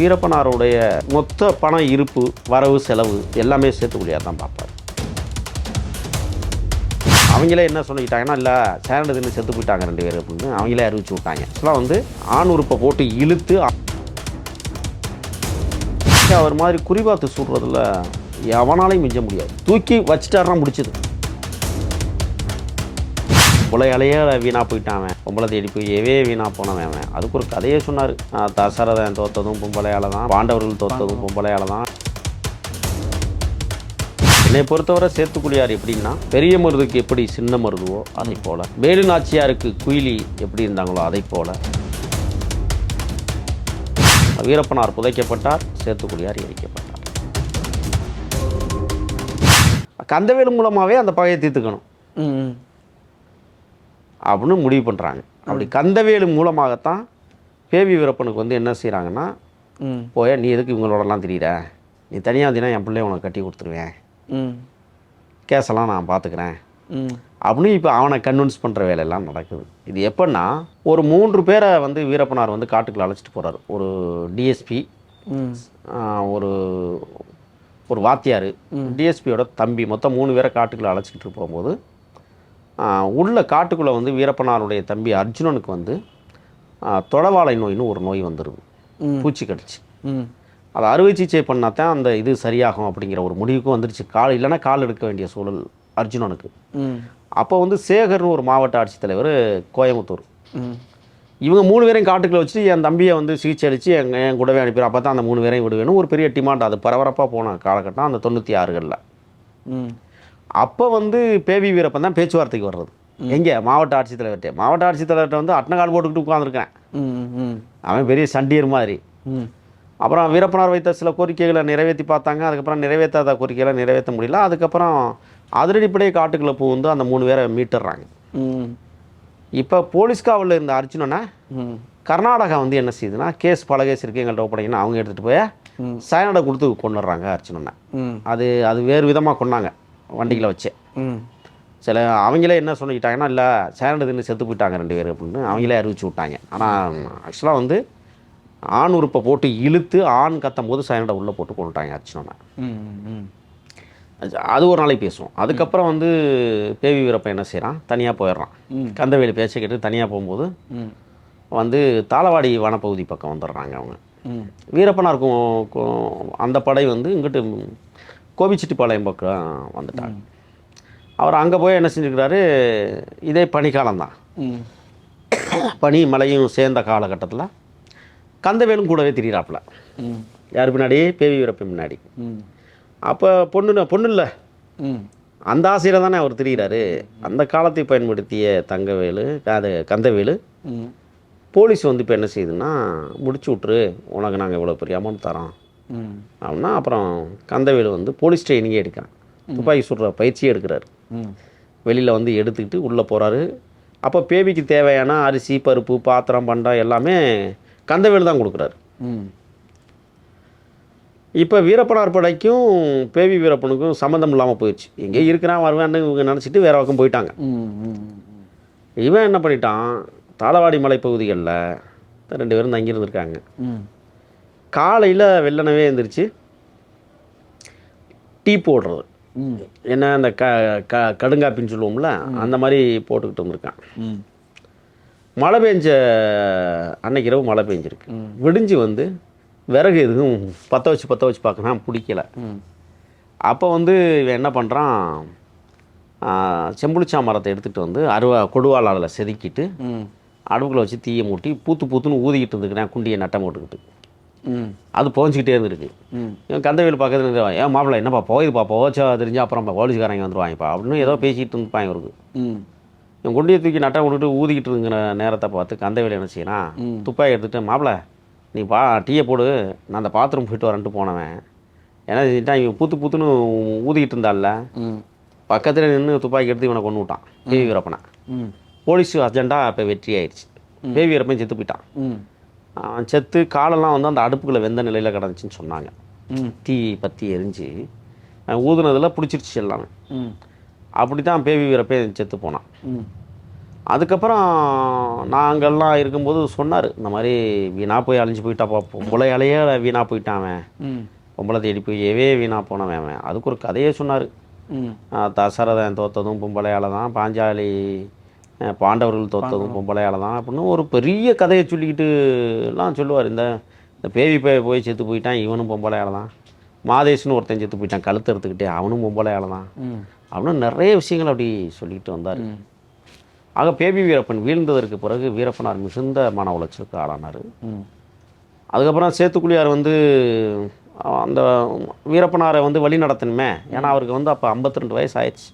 வீரப்பனாருடைய மொத்த பண இருப்பு வரவு செலவு எல்லாமே சேர்த்துக்குள்ளியாக தான் பார்ப்பார். அவங்களே என்ன சொல்லிக்கிட்டாங்கன்னா இல்லை சேரண்டு தின்னு செத்து போயிட்டாங்க ரெண்டு பேர் அப்படின்னு அவங்களே அறிவிச்சு விட்டாங்க. ஆக்சுவலாக வந்து ஆண் உறுப்பை போட்டு இழுத்து அவர் மாதிரி குறிபாத்து சுடுறதுல எவனாலையும் மிஞ்ச முடியாது. தூக்கி வச்சுட்டாருன்னா முடிச்சது. கொலையாலேயே வீணாக போயிட்டான் அவன். பொம்பளை தேடி போய் வீணாக போனவன் அவன் அதுக்கு ஒரு கதையே சொன்னார். தசரதன் தோத்ததும் பொம்பளையால தான் பாண்டவர்கள் தோத்ததும் பொம்பளையால தான் என்னை பொறுத்தவரை சேத்துக்குழியார் எப்படின்னா பெரிய மருதுக்கு எப்படி சின்ன மருதுவோ அதை போல. வேலு நாச்சியாருக்கு குயிலி எப்படி இருந்தாங்களோ அதை போல. வீரப்பனார் புதைக்கப்பட்டார் சேத்துக்குழியார் எரிக்கப்பட்டார். கந்தவேலு மூலமாகவே அந்த பகையை தீர்த்துக்கணும். ம். அப்படின்னு முடிவு பண்ணுறாங்க அப்படி கந்தவேலு மூலமாகத்தான் பேவி வீரப்பனுக்கு வந்து என்ன செய்கிறாங்கன்னா போய நீ எதுக்கு இவங்களோடலாம் தெரியுற நீ தனியாக வந்தீங்கன்னா என் பிள்ளைய உனக்கு கட்டி கொடுத்துருவேன். கேஸெல்லாம் நான் பார்த்துக்கிறேன். அப்படின்னு இப்போ அவனை கன்வின்ஸ் பண்ணுற வேலையெல்லாம் நடக்குது. இது எப்படின்னா ஒரு மூன்று பேரை வந்து வீரப்பனார் வந்து காட்டுக்குள்ள அழைச்சிட்டு போகிறார் ஒரு டிஎஸ்பி ஒரு ஒரு வாத்தியார். டிஎஸ்பியோட தம்பி மொத்தம் மூணு பேரை காட்டுக்குள்ளே அழைச்சிக்கிட்டு போகும்போது உள்ள காட்டுக்குள்ளே வந்து வீரப்பனாருடைய தம்பி அர்ஜுனனுக்கு வந்து தொடவாளை நோயின்னு ஒரு நோய் வந்துடுது ம். பூச்சி கடிச்சு. அதை அறுவை சிகிச்சை பண்ணால் தான் அந்த இது சரியாகும் அப்படிங்கிற ஒரு முடிவுக்கும் வந்துருச்சு. கால் இல்லைன்னா கால் எடுக்க வேண்டிய சூழல் அர்ஜுனனுக்கு. அப்போ வந்து சேகர்னு ஒரு மாவட்ட ஆட்சித்தலைவர் கோயம்புத்தூர். இவங்க மூணு பேரையும் காட்டுக்குள்ள வச்சுட்டு என் தம்பியை வந்து சிகிச்சை அளித்து என் என் கூடவே அனுப்பிடுறேன். அப்போ தான் அந்த மூணு பேரையும் விடுவேணும் ஒரு பெரிய டிமாண்ட் அது பரபரப்பாக போன காலகட்டம் அந்த தொண்ணூற்றி ஆறுகளில். அப்போ வந்து பேவி வீரப்பன் தான் பேச்சுவார்த்தைக்கு வர்றது. எங்கே? மாவட்ட ஆட்சித்தலைவர்கிட்ட. மாவட்ட ஆட்சித்தலைவர்கிட்ட வந்து அட்டனகால் போட்டுக்கிட்டு ம் அவன் பெரிய சண்டியர் மாதிரி. அப்புறம் வீரப்பனார் வைத்த சில கோரிக்கைகளை நிறைவேற்றி பார்த்தாங்க. அதுக்கப்புறம் நிறைவேற்றாத கோரிக்கைகளை நிறைவேற்ற முடியல. அதுக்கப்புறம் அதிரடிப்படையே காட்டுக்குள்ளே புகுந்து அந்த மூணு பேரை மீட்டுடுறாங்க ம். இப்போ போலீஸ் காவலில் இருந்த அர்ஜுனனை கர்நாடகா வந்து என்ன செய்யுதுன்னா கேஸ் பல கேஸ் இருக்குது எங்கள்கிட்ட ஒப்படைக்கணும் அவங்க எடுத்துகிட்டு போய். சயனடை கொடுத்து கொண்டுடுறாங்க அர்ச்சனனை ம். அது அது வேறு விதமாக கொண்டாங்க வண்டிகளை வச்சு. ம். சில அவங்களே என்ன சொல்லிக்கிட்டாங்கன்னா இல்லை சயனடை தின்னு செத்து போயிட்டாங்க ரெண்டு பேர் அப்படின்னு அவங்களே அறிவிச்சு விட்டாங்க. ஆனால் ஆக்சுவலாக வந்து ஆண் உறுப்பை போட்டு இழுத்து ஆண் கத்தும் போது சயனடை உள்ளே போட்டு கொண்டுட்டாங்க ம் அது- ஒரு நாளைக்கு பேசுவோம். அதுக்கப்புறம் வந்து பேவி வீரப்பன் என்ன செய்கிறான் தனியாக போயிடுறான். கந்தவேலு பேச்சை கேட்டு தனியாக போகும்போது வந்து தாளவாடி வனப்பகுதி பக்கம் வந்துடுறாங்க அவங்க. ம். வீரப்பனார் கு- கு- அந்த படை வந்து இங்கிட்டு கோபிச்செட்டிப்பாளையம் பக்கம் வந்துட்டாங்க. அவர் அங்கே போய் என்ன செஞ்சுக்கிறாரு இதே பனிக்காலம் தான் பனி மழையும் சேர்ந்த காலகட்டத்தில் கந்தவேலும் கூடவே திரியிறாப்புல. யார் பின்னாடி? பேவி வீரப்பன் முன்னாடி அப்போ பொண்ணு பொண்ணு இல்லை அந்த ஆசையில் தானே அவர் திரியிறாரு. அந்த காலத்தை பயன்படுத்திய தங்கவேலு அது கந்தவேலு போலீஸ் வந்து இப்போ என்ன செய்யுதுன்னா முடிச்சு விட்ரு உனக்கு நாங்கள் இவ்வளோ பெரிய அமௌண்ட் தரோம். அப்படின்னா அப்புறம் கந்தவேலு வந்து போலீஸ் ட்ரைனிங்கே எடுக்கிறான். துப்பாக்கி சுடுற பயிற்சியே எடுக்கிறாரு. வெளியில் வந்து எடுத்துக்கிட்டு உள்ளே போகிறாரு அப்போ பேபிக்கு தேவையான அரிசி பருப்பு பாத்திரம் பண்டம் எல்லாமே கந்தவேலு தான் கொடுக்குறாரு. இப்போ வீரப்பனார் படைக்கும் பேபி வீரப்பனுக்கும் சம்மந்தம் இல்லாமல் போயிடுச்சு எங்கே இருக்கிறான் வருவான்னு இவங்க நினச்சிட்டு வேற பக்கம் போயிட்டாங்க. இவன் என்ன பண்ணிட்டான்? தாளவாடி மலைப்பகுதிகளில் ரெண்டு பேரும் தங்கி இருந்திருக்காங்க ம். காலையில் வெள்ளனவே எழுந்திரிச்சு டீ போடுறது. என்ன அந்த க க கடுங்காப்பின்னு சொல்லுவோம்ல அந்த மாதிரி போட்டுக்கிட்டு வந்திருக்கான். மழை பெஞ்ச அன்னைக்கு இரவு மழை பெஞ்சிருக்கு. விடிஞ்சு வந்து விறகு எதுவும் பற்ற வச்சு பற்ற வச்சு பார்க்கறான் பிடிக்கல. அப்போ வந்து இவன் என்ன பண்ணுறான் செம்புளிச்சா மரத்தை எடுத்துகிட்டு வந்து அருவா கொடுவாளால் செதுக்கிட்டு அடுப்புக்குள்ள வச்சு தீயை மூட்டி பூத்து பூத்துன்னு ஊதிக்கிட்டு இருந்துக்கிறேன் குண்டியை நட்டம் போட்டுக்கிட்டு. அது புகஞ்சிக்கிட்டே இருந்திருக்கு. இவன் கந்தவேல் பக்கத்தில் இருந்து ஏன் மாப்பிள்ளை என்னப்பா போயுதுப்பா போச்சா தெரிஞ்சு அப்புறம் போலீஸ்காரங்க வந்துருவாங்கப்பா அப்படின்னு ஏதோ பேசிக்கிட்டு இருந்துப்பான் இவருக்கு. இவன் குண்டியை தூக்கி நட்டை விட்டுட்டு ஊதிக்கிட்டு இருக்கிற நேரத்தை பார்த்து கந்தவேல் என்ன செய்யறான்? ம். துப்பாக்கி எடுத்துட்டு மாப்பிள்ளை நீ பா டீயை போடு நான் அந்த பாத்ரூம் போயிட்டு வரேன்ட்டு போனவன். என்ன செஞ்சுட்டான்? இவன் பூத்து பூத்துன்னு ஊதிக்கிட்டு இருந்தால பக்கத்தில் நின்று துப்பாக்கி எடுத்து இவனை கொண்டு விட்டான். பேவி வீரப்பனை. போலீஸ் அர்ஜென்ட்டாக இப்போ வெற்றி ஆயிடுச்சு. பேவி வீரப்பன் செத்து போயிட்டான். செத்து காலெல்லாம் வந்து அந்த அடுப்புக்குள்ளே வெந்த நிலையில் கிடந்துச்சுன்னு சொன்னாங்க. தீ பற்றி எரிஞ்சு ஊதுனதில் பிடிச்சிருச்சு எல்லாமே. அப்படி தான் பேவி வீரப்பே செத்து போனான். அதுக்கப்புறம் நாங்கள்லாம் இருக்கும்போது சொன்னார் இந்த மாதிரி வீணா போய் அழிஞ்சு போயிட்டாப்பா பொம்பளை அலையே வீணா போயிட்டான் அவன். பொம்பளை தேடி போய் எவே வீணா போனவன் அவன். அதுக்கு ஒரு கதையே சொன்னார். தசரதன் தோத்ததும் பொம்பளையால தான் பாஞ்சாலி பாண்டவர்கள் தோத்ததும் பொம்பளையால தான் அப்படின்னு ஒரு பெரிய கதையை சொல்லிக்கிட்டு எல்லாம் சொல்லுவார். இந்த இந்த பேவி போய் போய் செத்து போயிட்டான் இவனும் பொம்பளையால தான் மாதேஷ்னு ஒருத்தன் செத்து போயிட்டான் கழுத்து எடுத்துக்கிட்டே அவனும் பொம்பளையால தான் அப்படின்னு நிறைய விஷயங்கள் அப்படி சொல்லிக்கிட்டு வந்தார். ஆக பேபி வீரப்பன் வீழ்ந்ததற்கு பிறகு வீரப்பனார் மிகுந்த மன உளைச்சலுக்கு ஆளானார். அதுக்கப்புறம் சேத்துக்குழியார் வந்து அந்த வீரப்பனாரை வந்து வழி நடத்தணுமே. ஏன்னா அவருக்கு வந்து அப்போ 52 வயசு ஆயிடுச்சு.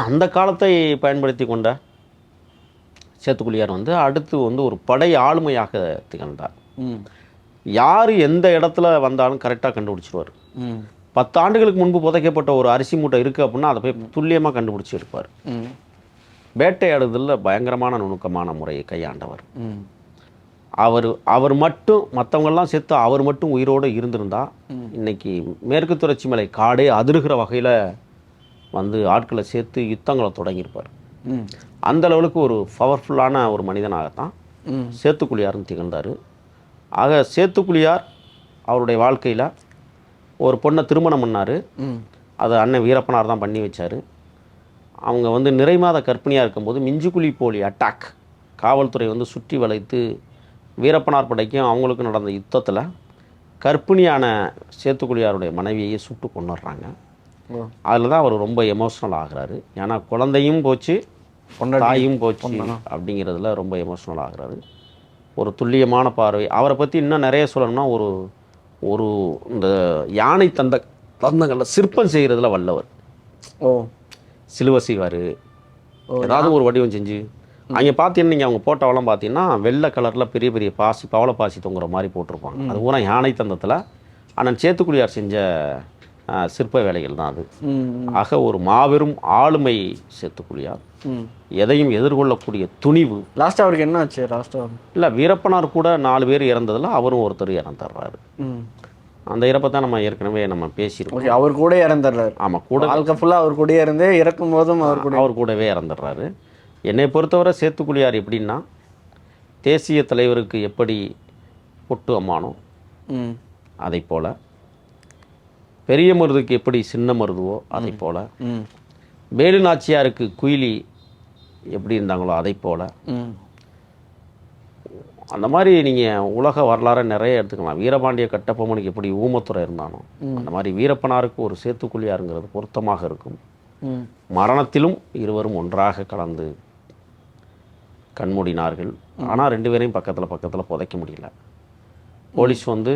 அந்த காலத்தை பயன்படுத்தி கொண்ட சேத்துக்குழியார் வந்து அடுத்து வந்து ஒரு படை ஆளுமையாக திகழ்ந்தார். யார் எந்த இடத்துல வந்தாலும் கரெக்டாக கண்டுபிடிச்சிருவார். பத்து ஆண்டுகளுக்கு முன்பு புதைக்கப்பட்ட ஒரு அரிசி மூட்டை இருக்குது அப்படின்னா அதை போய் துல்லியமாக கண்டுபிடிச்சி எடுப்பார் ம். வேட்டையாடுதலில் பயங்கரமான நுணுக்கமான முறையை கையாண்டவர். அவர் அவர் மட்டும் மற்றவங்கெல்லாம் செத்து அவர் மட்டும் உயிரோடு இருந்திருந்தா இன்னைக்கு மேற்கு தொடர்ச்சி மலை காடே அதிருகிற வகையில் வந்து ஆட்களை சேர்த்து யுத்தங்களை தொடங்கியிருப்பார். அந்த லெவலுக்கு ஒரு பவர்ஃபுல்லான ஒரு மனிதனாகத்தான் சேத்துக்குழியார்னு திகழ்ந்தார். ஆக சேத்துக்குழியார் அவருடைய வாழ்க்கையில் ஒரு பொண்ணை திருமணம் பண்ணார். அது அண்ணன் வீரப்பனார் தான் பண்ணி வச்சார். அவங்க வந்து நிறைமாத கர்ப்பிணியாக இருக்கும்போது மிஞ்சுக்குழி போலி அட்டாக் காவல்துறை வந்து சுற்றி வளைத்து வீரப்பனார் படைக்கும் அவங்களுக்கும் நடந்த யுத்தத்தில் கர்ப்பிணியான சேத்துக்குழியாருடைய மனைவியை சுட்டு கொண்டுடுறாங்க அதில் தான் அவர் ரொம்ப எமோஷ்னல் ஆகுறாரு. ஏன்னா குழந்தையும் போச்சு தாயும் போச்சு அப்படிங்கிறதுல ரொம்ப எமோஷ்னல் ஆகுறாரு. ஒரு துல்லியமான பார்வை. அவரை பற்றி இன்னும் நிறைய சொல்லணும்னா ஒரு ஒரு இந்த யானை தந்த தந்தங்களில் சிற்பம் செய்கிறதுல வல்லவர். ஓ. சிலுவை செய்வார். ஏதாவது ஒரு வடிவம் செஞ்சு. அங்கே பார்த்தீங்கன்னா நீங்கள் அவங்க போட்டோவெல்லாம் பார்த்தீங்கன்னா வெள்ளை கலரில் பெரிய பெரிய பாசி பவள பாசி தொங்குற மாதிரி போட்டிருப்பாங்க. அது பூரா யானை தந்தத்தில். அண்ணன் சேத்துக்குடியார் செஞ்ச சிற்ப வேலைகள் தான் அது. ஆக ஒரு மாபெரும் ஆளுமை சேத்துக்குழியார் ம். எதையும் எதிர்கொள்ளக்கூடிய துணிவு. லாஸ்ட்டாக அவருக்கு என்ன ஆச்சு? லாஸ்ட்டாக இல்லை வீரப்பனார் கூட நாலு பேர் இறந்ததில் அவரும் ஒருத்தர் இறந்துடுறாரு. அந்த இறப்பை தான் நம்ம ஏற்கனவே நம்ம பேசியிருக்கோம். அவர் கூட இறந்துடுறாரு. ஆமாம் கூட வாழ்க்கை ஃபுல்லாக அவர் கூடயே இருந்து இறக்கும் போதும் அவர் கூட அவர் கூடவே இறந்துடுறாரு. என்னை பொறுத்தவரை சேத்துக்குழியார் எப்படின்னா தேசிய தலைவருக்கு எப்படி பொட்டு அம்மானோ அதை போல பெரிய மருதுக்கு எப்படி சின்ன மருதுவோ அதை போல வேலு நாச்சியாருக்கு குயிலி எப்படி இருந்தாங்களோ அதை போல அந்த மாதிரி நீங்கள் உலக வரலாறை நிறைய எடுத்துக்கலாம். வீரபாண்டிய கட்டபொம்மனுக்கு எப்படி ஊமத்துறை இருந்தானோ அந்த மாதிரி வீரப்பனாருக்கு ஒரு சேத்துக்குழியாருங்கிறது பொருத்தமாக இருக்கும். மரணத்திலும் இருவரும் ஒன்றாக கலந்து கண்மூடினார்கள். ஆனால் ரெண்டு பேரையும் பக்கத்தில் பக்கத்தில் புதைக்க முடியல. போலீஸ் வந்து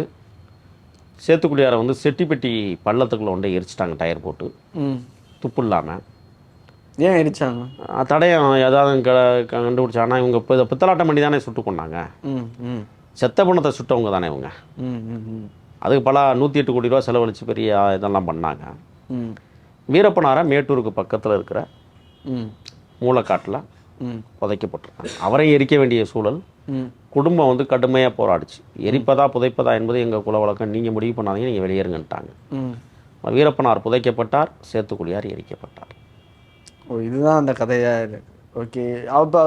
சேத்துக்குடியாரை வந்து செட்டிப்பெட்டி பள்ளத்துக்குள்ள ஒன்றை எரிச்சிட்டாங்க டயர் போட்டு. துப்பு இல்லாமல் ஏன் எரிச்சாங்க? தடயம் ஏதாவது க கண்டுபிடிச்சாங்கன்னா இவங்க இப்போ இதை பித்தலாட்டம் பண்ணி தானே சுட்டு கொண்டாங்க. ம் ம். செத்த பணத்தை சுட்டவங்க தானே இவங்க. அதுக்கு பல நூற்றி எட்டு கோடி ரூபா செலவழித்து பெரிய இதெல்லாம் பண்ணாங்க. ம். வீரப்பனாரை மேட்டூருக்கு பக்கத்தில் இருக்கிற ம். மூலக்காட்டில் ம். புதைக்கப்பட்டிருக்காங்க. அவரையும் எரிக்க வேண்டிய சூழல் ம். குடும்பம் வந்து கடுமையாக போராடிச்சு. எரிப்பதா புதைப்பதா என்பது எங்கள் குல வழக்கம். நீங்கள் முடிவு பண்ணாதீங்க நீங்கள் வெளியேறுங்கன்ட்டாங்க. வீரப்பனார் புதைக்கப்பட்டார் சேத்துக்குடியார் எரிக்கப்பட்டார். ஓ இதுதான் அந்த கதையா இருக்கு ஓகே அப்போ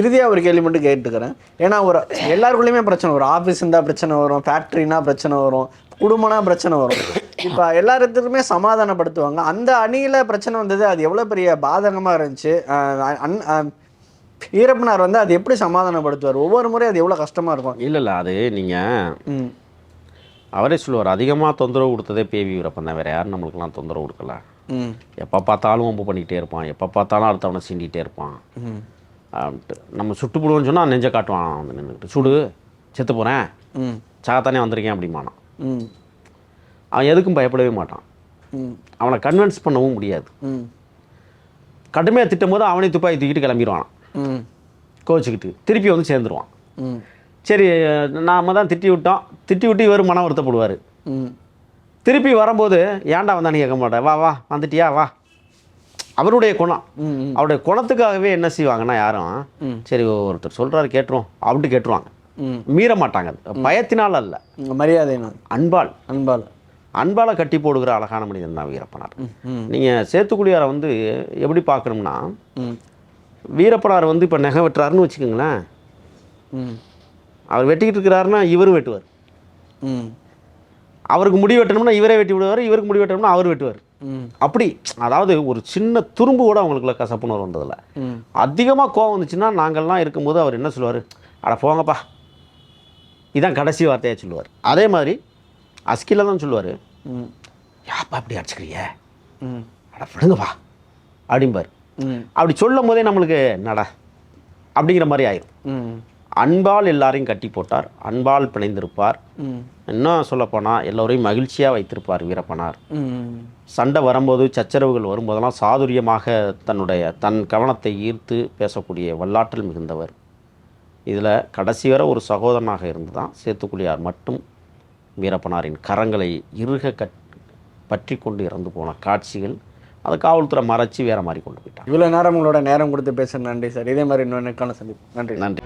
இறுதியாக ஒரு கேள்வி மட்டும் கேட்டுக்கிறேன். ஏன்னா ஒரு எல்லாருக்குள்ளேயுமே பிரச்சனை வரும். ஆஃபீஸ் இருந்தால் பிரச்சனை வரும் ஃபேக்ட்ரினா பிரச்சனை வரும் குடும்பம்னா பிரச்சனை வரும். இப்போ எல்லாத்துக்குமே சமாதானப்படுத்துவாங்க. அந்த அணியில் பிரச்சனை வந்தது அது எவ்வளோ பெரிய பாதகமாக இருந்துச்சு. அன் அஹ் வீரப்பனார் வந்து அது எப்படி சமாதானப்படுத்துவார்? ஒவ்வொரு முறையும் அது எவ்வளோ கஷ்டமாக இருக்கும். இல்லை இல்லை அது நீங்கள் அவரே சொல்லுவார் அதிகமாக தொந்தரவு கொடுத்ததே பேவி வீரப்பன் தான். வேறு யாரும் நம்மளுக்கெல்லாம் தொந்தரவு கொடுக்கல. ம். எப்போ பார்த்தாலும் வம்பு பண்ணிக்கிட்டே இருப்பான். எப்போ பார்த்தாலும் அடுத்தவனை சீண்டிகிட்டே இருப்பான். அப்படின்ட்டு. நம்ம சுட்டு போடுவோம்னு சொன்னால் நெஞ்ச காட்டுவான் வந்து நின்றுக்கிட்டு சுடு செத்து போகிறேன் சாகத்தானே வந்திருக்கேன் அப்படிமானான் ம். அவன் எதுக்கும் பயப்படவே மாட்டான். அவனை கன்வின்ஸ் பண்ணவும் முடியாது. ம். கடுமையாக திட்டும் போது அவனே துப்பாக்கி தூக்கிட்டு கிளம்பிடுவான் கோச்சிக்கிட்டு திருப்பி வந்து சேர்ந்துருவான். சரி நாம தான் திட்டி விட்டோம். திட்டி விட்டு இவர் மனம் வருத்தப்படுவார். ம். திருப்பி வரும்போது ஏன்டா வந்தான்னு கேட்க மாட்டேன்? வா வா வந்துட்டியா? வா. அவருடைய குணம். அவருடைய குணத்துக்காகவே என்ன செய்வாங்கன்னா யாரும். சரி ஒருத்தர் சொல்கிறாரு கேட்டுருவோம். அப்படின்ட்டு கேட்டுருவாங்க. மீற மாட்டாங்க பயத்தினால் அல்ல. மரியாதை நான் அன்பால். அன்பால். அன்பால் கட்டி போடுகிற அழகான மனிதன் தான் வீரப்பனார். நீங்கள் சேத்துக்குடியாரை வந்து எப்படி பார்க்கணும்னா வீரப்பனார் வந்து இப்போ நகை வெட்டுறாருன்னு வச்சுக்கோங்களேன். அவர் வெட்டிக்கிட்டு இருக்கிறாருன்னா இவரும் வெட்டுவார். அவருக்கு முடி வெட்டணும்னா இவரே வெட்டி விடுவார் இவருக்கு முடி வெட்டணும்னா அவர் வெட்டுவார். அப்படி அதாவது ஒரு சின்ன துரும்பு கூட அவங்களுக்குள்ள கசப்புணர்வு வந்ததில்ல அதிகமாக கோவம் வந்துச்சுன்னா நாங்கள்லாம் இருக்கும்போது அவர் என்ன சொல்லுவார்? அட போங்கப்பா. இதான் கடைசி வார்த்தையாக சொல்லுவார். அதே மாதிரி அஸ்கில தான் சொல்லுவார். யாப்பா அப்படி அடிச்சுக்கிறீங்க ம். அட விடுங்கப்பா. அப்படிம்பார். அப்படி சொல்லும் போதே நம்மளுக்கு நட அப்படிங்கிற மாதிரி ஆயிரும். அன்பால் எல்லாரையும் கட்டி போட்டார். அன்பால் பிணைந்திருப்பார். இன்னும் சொல்லப்போனால் எல்லோரையும் மகிழ்ச்சியாக வைத்திருப்பார் வீரப்பனார். சண்டை வரும்போது சச்சரவுகள் வரும்போதெல்லாம் சாதுரியமாக தன்னுடைய தன் கவனத்தை ஈர்த்து பேசக்கூடிய வல்லாற்றல் மிகுந்தவர். இதில் கடைசி வரை ஒரு சகோதரனாக இருந்து தான் சேத்துக்குழியார் மட்டும் வீரப்பனாரின் கரங்களை இறுக கட் பற்றி கொண்டு இறந்து போன காட்சிகள் அதை காவல்துறை மறைச்சி வேற மாதிரி கொண்டு போயிட்டாங்க. இவ்வளோ நேரம் உங்களோட நேரம் கொடுத்து பேசுற நன்றி சார். இதே மாதிரி இன்னொன்று சந்திப்போம். நன்றி. நன்றி.